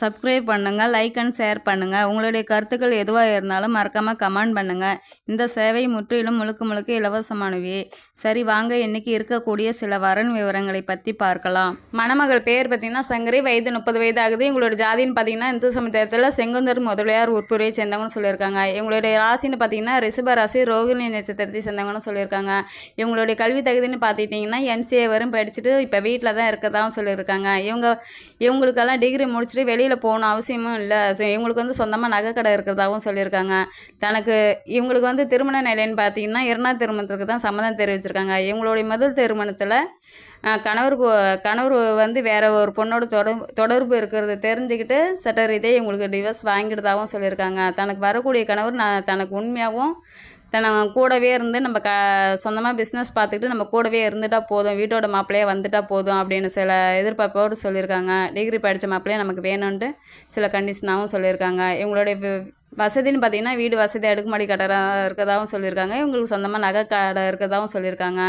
Subscribe பண்ணுங்கள் like and share பண்ணுங்கள் உங்களுடைய கருத்துக்கள் எதுவாக இருந்தாலும் மறக்காமல் கமெண்ட் பண்ணுங்கள் இந்த சேவை முற்றிலும் முழுக்க முழுக்க இலவசமானவே. சரி வாங்க இன்றைக்கி இருக்கக்கூடிய சில வரன் விவரங்களை பற்றி பார்க்கலாம். மணமகள் பெயர் பார்த்தீங்கன்னா சங்கரி. வயது முப்பது வயது ஆகுது. எங்களோட ஜாதின்னு பார்த்தீங்கன்னா இந்து சமுதாயத்தில் செங்குந்தர் முதலியார் உட்புறையை சேர்ந்தவங்கன்னு சொல்லியிருக்காங்க. எங்களுடைய ராசின்னு பார்த்தீங்கன்னா ரிஷப ராசி ரோகிணி நட்சத்திரத்தை சேர்ந்தவங்கன்னு சொல்லியிருக்காங்க. இவங்களுடைய கல்வி தகுதின்னு பார்த்துட்டிங்கன்னா என்சிஏ வரும் படிச்சுட்டு இப்போ வீட்டில் தான் இருக்கதாகவும் சொல்லியிருக்காங்க. இவங்க இவங்களுக்கெல்லாம் டிகிரி முடிச்சுட்டு வெளியே வெளியில் போகணும் அவசியமும் இல்லை. ஸோ இவங்களுக்கு வந்து சொந்தமாக நகை கடை இருக்கிறதாகவும் சொல்லியிருக்காங்க. தனக்கு இவங்களுக்கு வந்து திருமண நிலைன்னு பார்த்தீங்கன்னா இரண்டாம் திருமணத்துக்கு தான் சம்மதம் தெரிவிச்சிருக்காங்க. இவங்களுடைய முதல் திருமணத்தில் கணவருக்கு கணவர் கணவர் வந்து வேற ஒரு பொண்ணோட தொடர் தொடர்பு இருக்கிறத தெரிஞ்சுக்கிட்டு சட்ட ரீதியாக இவங்களுக்கு டிவோர்ஸ் வாங்கிடுதாகவும் சொல்லியிருக்காங்க. தனக்கு வரக்கூடிய கணவர் நான் தனக்கு உண்மையாகவும் நம்ம கூடவே இருந்து நம்ம க சொந்தமாக பிஸ்னஸ் பார்த்துக்கிட்டு நம்ம கூடவே இருந்துட்டால் போதும். வீட்டோட மாப்பிள்ளையே வந்துட்டால் போதும் அப்படின்னு சில எதிர்பார்ப்போடு சொல்லியிருக்காங்க. டிகிரி படித்த மாப்பிள்ளையே நமக்கு வேணும்ன்ட்டு சில கண்டிஷனாகவும் சொல்லியிருக்காங்க. இவங்களுடைய வசதின்னு பார்த்தீங்கன்னா வீடு வசதி அடுக்குமாடி கடை இருக்கிறதாகவும் சொல்லியிருக்காங்க. இவங்களுக்கு சொந்தமாக நகை கடை இருக்கிறதாகவும் சொல்லியிருக்காங்க.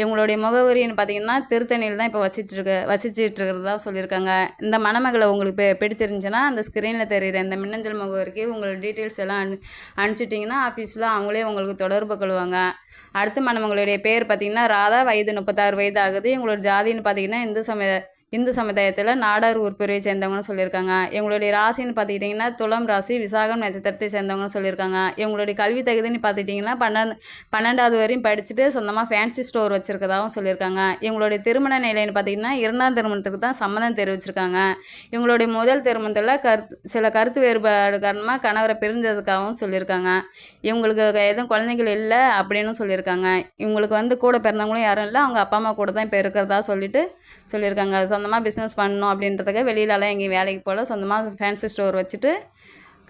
இவங்களுடைய முகவரின்னு பார்த்தீங்கன்னா திருத்தணியில் தான் இப்போ வசிச்சிருக்கு வசிச்சுட்டு இருக்கிறதா சொல்லியிருக்காங்க. இந்த மணமகளை உங்களுக்கு பிடிச்சிருந்துச்சுன்னா அந்த ஸ்க்ரீனில் தெரியுற இந்த மின்னஞ்சல் முகவரிக்கு உங்களோட டீட்டெயில்ஸ் எல்லாம் அனு அனுப்பிச்சிட்டிங்கன்னா ஆஃபீஸில் அவங்களே உங்களுக்கு தொடர்பு கொள்வாங்க. அடுத்த மணமகளுடைய பேர் பார்த்தீங்கன்னா ராதா வயது முப்பத்தாறு வயது ஆகுது. இவங்களோட ஜாதின்னு பார்த்தீங்கன்னா இந்து சமய இந்து சமுதாயத்தில் நாடார் உறுப்பினரை சேர்ந்தவங்கன்னு சொல்லியிருக்காங்க. எங்களுடைய ராசின்னு பார்த்துக்கிட்டிங்கன்னா துளம் ராசி விசாகம் நட்சத்திரத்தை சேர்ந்தவங்கன்னு சொல்லியிருக்காங்க. எங்களுடைய கல்வி தகுதின்னு பார்த்துக்கிட்டிங்கன்னா பன்னெண்டு பன்னெண்டாவது வரையும் படிச்சுட்டு சொந்தமாக ஃபேன்சி ஸ்டோர் வச்சுருக்கதாகவும் சொல்லியிருக்காங்க. எங்களுடைய திருமண நிலைன்னு பார்த்தீங்கன்னா இரண்டாம் திருமணத்துக்கு தான் சம்மதம் தெரிவிச்சிருக்காங்க. இவங்களுடைய முதல் திருமணத்தில் கருத்து சில கருத்து வேறுபாடு காரணமாக கணவரை பிரிஞ்சதுக்காகவும் சொல்லியிருக்காங்க. இவங்களுக்கு எதுவும் குழந்தைகள் இல்லை அப்படின்னு சொல்லியிருக்காங்க. இவங்களுக்கு வந்து கூட பிறந்தவங்களும் யாரும் இல்லை அவங்க அப்பா அம்மா கூட தான் இப்போ இருக்கிறதா சொல்லிட்டு சொல்லியிருக்காங்க. சொந்தமாக பிஸ்னஸ் பண்ணணும் அப்படின்றதுக்கு வெளியிலலாம் எங்கேயும் வேலைக்கு போகல. சொந்தமாக ஃபேன்சி ஸ்டோர் வச்சுட்டு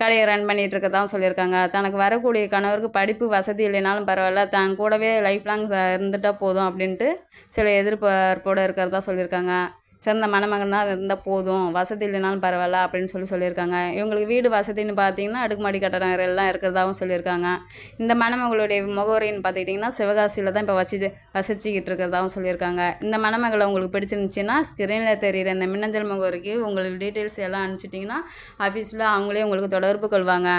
கடையை ரன் பண்ணிகிட்டு தான் சொல்லியிருக்காங்க. தனக்கு வரக்கூடிய கணவருக்கு படிப்பு வசதி இல்லைனாலும் பரவாயில்ல. தன் கூடவே லைஃப் லாங் இருந்துட்டால் போதும் அப்படின்ட்டு சில எதிர்பார்ப்போடு இருக்கிறதா சொல்லியிருக்காங்க. சிறந்த மணமகனாக இருந்தால் போதும் வசதி இல்லைனாலும் பரவாயில்ல அப்படின்னு சொல்லி சொல்லியிருக்காங்க. இவங்களுக்கு வீடு வசதின்னு பார்த்தீங்கன்னா அடுக்குமாடி கட்டடம் எல்லாம் இருக்கிறதாகவும் சொல்லியிருக்காங்க. இந்த மணமகளுடைய முகவரின்னு பார்த்துக்கிட்டிங்கன்னா சிவகாசியில் தான் இப்போ வச்சு வசிச்சுக்கிட்டு இருக்கிறதாகவும் சொல்லியிருக்காங்க. இந்த மணமகளை உங்களுக்கு பிடிச்சிருந்துச்சின்னா ஸ்க்ரீனில் தெரிகிற இந்த மின்னஞ்சல் முகவரிக்கு உங்களுக்கு டீட்டெயில்ஸ் எல்லாம் அனுப்பிச்சிட்டிங்கன்னா ஆஃபீஸில் அவங்களே உங்களுக்கு தொடர்பு கொள்வாங்க.